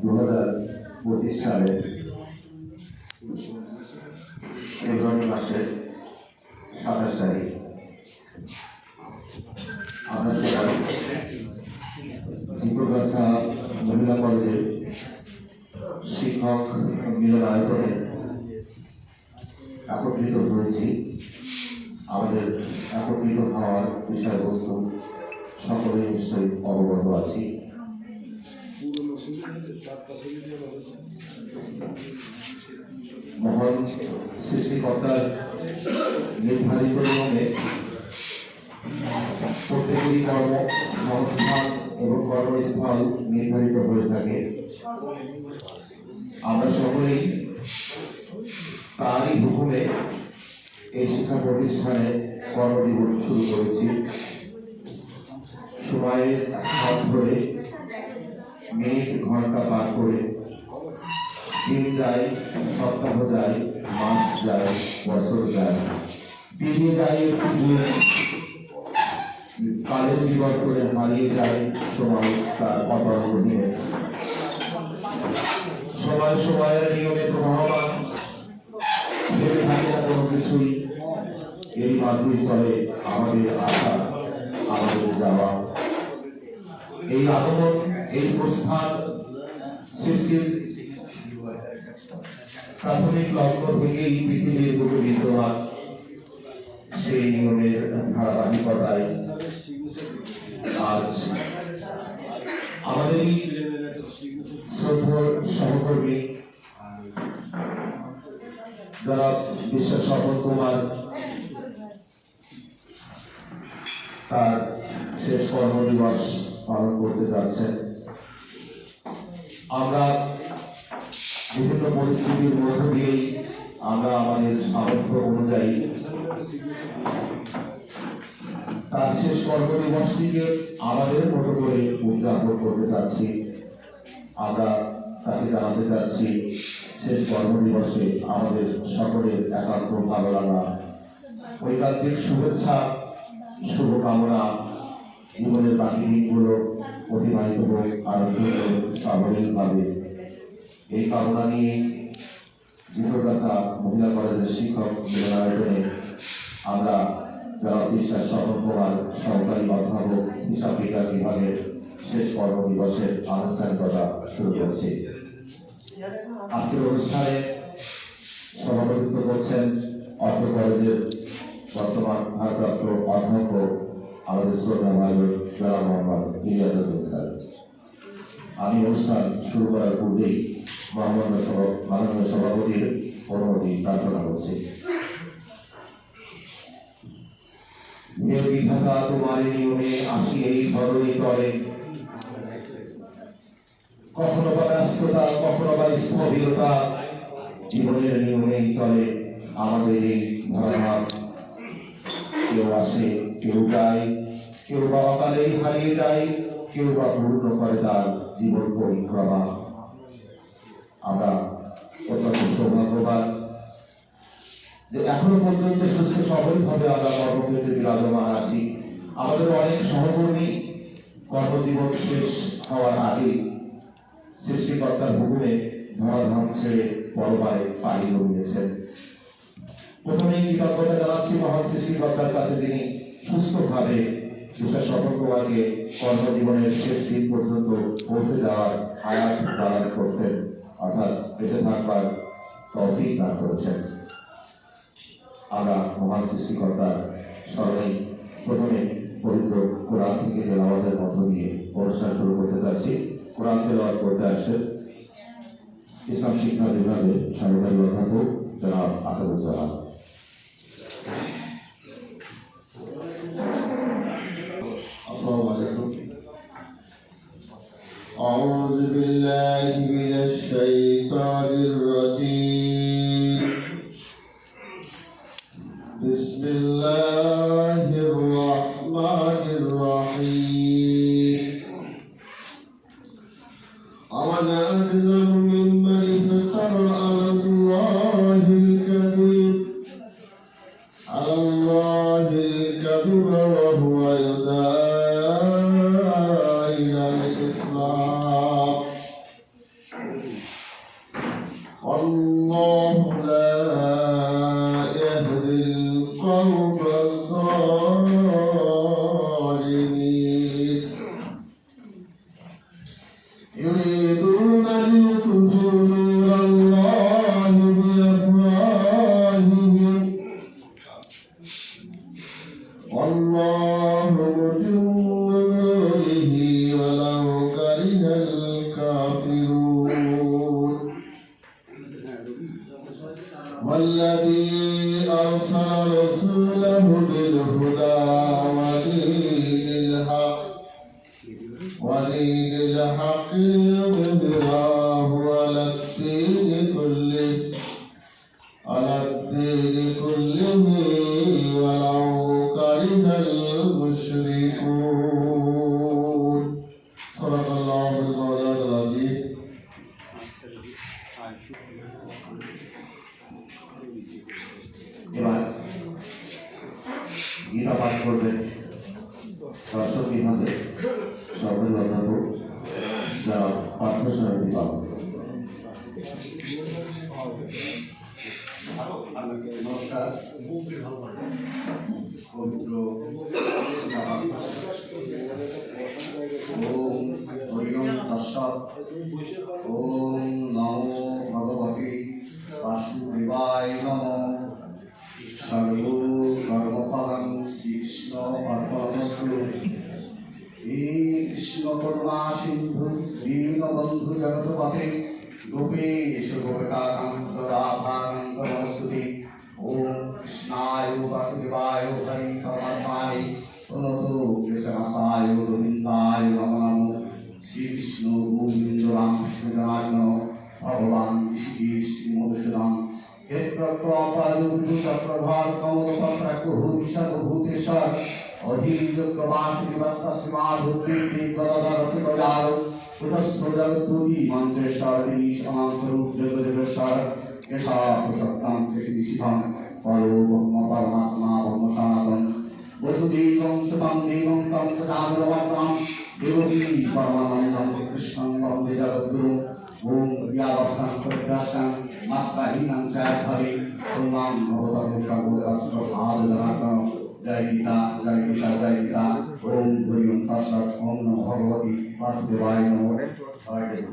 দু হাজার পঁচিশ সালের ফেব্রুয়ারি মাসের সাতাশ তারিখ। সবাই চিত্রগাছা মহিলা কলেজের শিক্ষক মিলনায়তনে একত্রিত হয়েছি। আমাদের একত্রিত হওয়ার বিষয়বস্তু সকলেই নিশ্চয়ই অবগত আছি। মহান সৃষ্টিকর্তার নির্ধারিত নিয়মে প্রত্যেকেরই কর্ম, সংস্থান এবং কর্মস্থল নির্ধারিত হয়ে থাকে। আমরা সকলেই তারই হুকুমে এই শিক্ষা প্রতিষ্ঠানে কর্মজীবন শুরু করেছি। সময়ের হাত ধরে মিনিট ঘণ্টা পার করে দিন যায়, সপ্তাহ যায়, মাস যায়, বছর যায়। পেরিয়ে যায় একটু কালের বিবর্তনে হারিয়ে যায়, সময় তার অতরঙ্গ নিয়ে সময় সময়ের নিয়মে প্রবাহমান ভেবে থাকে না কোনো কিছুই। এই মাঝেই চলে আমাদের আশা, আমাদের যাওয়া। এই আগমন এই প্রস্থান, সৃষ্টির প্রাথমিক লগ্ন থেকেই পৃথিবীর বুকে বিদ্যমান সেই নিয়মের ধারাবাহিকতায় আজ। আমাদের এই শ্রদ্ধর সহকর্মী যারা বিশ্বাস স্বপন কুমার, তার শেষ কর্মদিবস পালন করতে যাচ্ছেন। আমরা বিভিন্ন পরিস্থিতির মধ্য দিয়েই আমরা আমাদের সামর্থ্য অনুযায়ী তার শেষ কর্মদিবসটিকে আমাদের মতো করে উদযাপন করতে চাচ্ছি আমরা তাকে জানাতে চাচ্ছি শেষ কর্মদিবসে আমাদের সকলের একান্ত ভালো লাগা। ঐকান্তিক শুভেচ্ছা, শুভকামনা জীবনের বাকি দিনগুলো অতিবাহিত হোক আরও সাবলীলভাবে এই কামনা নিয়ে জিতগাছা মহিলা কলেজের শিক্ষক মিলনায়তনে আমরা যারা বিশ্বাস স্বপন কুমার সহকারী অধ্যাপক, হিসাব বিজ্ঞান বিভাগের শেষ কর্মদিবসের আনুষ্ঠানিকতা শুরু করছি। আজকের অনুষ্ঠানে সভাপতিত্ব করছেন অর্থ কলেজের বর্তমান ভারপ্রাপ্ত অধ্যক্ষ আমাদের শ্রদ্ধা মহাজন জনাব মোহাম্মদ ইলিয়াসুদ্দিন স্যার। আমি অনুষ্ঠান শুরু করার পূর্বেই মহামান্য মাননীয় সভাপতির অনুমতি প্রার্থনা করছি। তোমার নিয়মে এই কখনো বা কখনো জীবনের নিয়মেই চলে আমাদের এই ধরাধাম কেউ আসে কেউ যায় কেউ বা অকালেই হারিয়ে যায়, কেউ বা পূর্ণ করে তার জীবন পরিক্রমা। আমরা অত্যন্ত সৌভাগ্যবান যে এখনও পর্যন্ত সুস্থ সবলভাবে আমরা কর্মক্ষেত্রে বিরাজমান আছি। আমাদের অনেক সহকর্মী কর্মজীবন শেষ হওয়ার আগে সৃষ্টিকর্তার হুকুমে ধরাধাম ছেড়ে পরবারে পাড়ি জমিয়েছেন। প্রথমেই কৃতজ্ঞতা জানাচ্ছি মহান সৃষ্টিকর্তার কাছে তিনি সুস্থভাবে তুষার সতর্কবাকে কর্মজীবনের শেষ দিন পর্যন্ত পৌঁছে যাওয়ার আয়াত দারাজ করছেন। অর্থাৎ বেঁচে থাকবার তৌফিক দান করেছেন। আমরা মহান সৃষ্টিকর্তার স্মরণে প্রথমে পবিত্র কোরআন থেকে তেলাওয়াতের মধ্য দিয়ে অনুষ্ঠান শুরু করতে যাচ্ছি। কোরআন তেলাওয়াত করতে আসছেন ইসলাম শিক্ষা বিভাগের সহকারী অধ্যাপক জনাব আসাদুজ্জামান। Amen. الكذب وهو يدعى والله متم كره المشركون صدق الله بالمولى العظيم এবার গীতা পাঠ করবেন দর্শক বিভাগে সরকারি অধ্যাপক যারা পার্থ সারথী বাবু নমস্কার ওম নমো ভগবতে বাসুদেবায় নম। সর্ব কর্মফলং শ্রীকৃষ্ণ অর্পণমস্তু হে কৃষ্ণ করুণা সিন্ধু দীনবন্ধু জগৎপথে গোপেশ গোপকাকান্ত রাধাকান্ত নমস্তুতে ওম কৃষ্ণায় বাসুদেবায় হরি পরমাত্মায় প্রণত কৃষ্ণাসায় গোবিন্দায় নমো। শ্রীকৃষ্ণ গোবিন্দ রামকৃষ্ণ জনার্দন ভগবান বিষ্ণু শ্রী মধুসূদন ক্ষেত্রপ্রপাদুর্দু চক্রধর কমলপত্রাকুহু বিষদভূতেশ্বর অধীযক্রবাসুদেবত্তস্মাধুর্বৃত্তি গদরতি বজার কুটস্থ জগৎপুরী মন্ত্রেশ্বর পরমানন্দম কৃষ্ণং বন্দে জগদ্গুরু ওম বিয়াবস্থান পরিগ্রাসাং মাত্রাহীনাং চায়াধরে ওমাং ভগবতং সর্বরাত্র সাধুজনার্দন জয় গীতা জয় গীতা জয় গীতা ওম হরি ওম তৎসৎ ওম নমো ভগবতী বাসুদেবায় নমো জয় দেব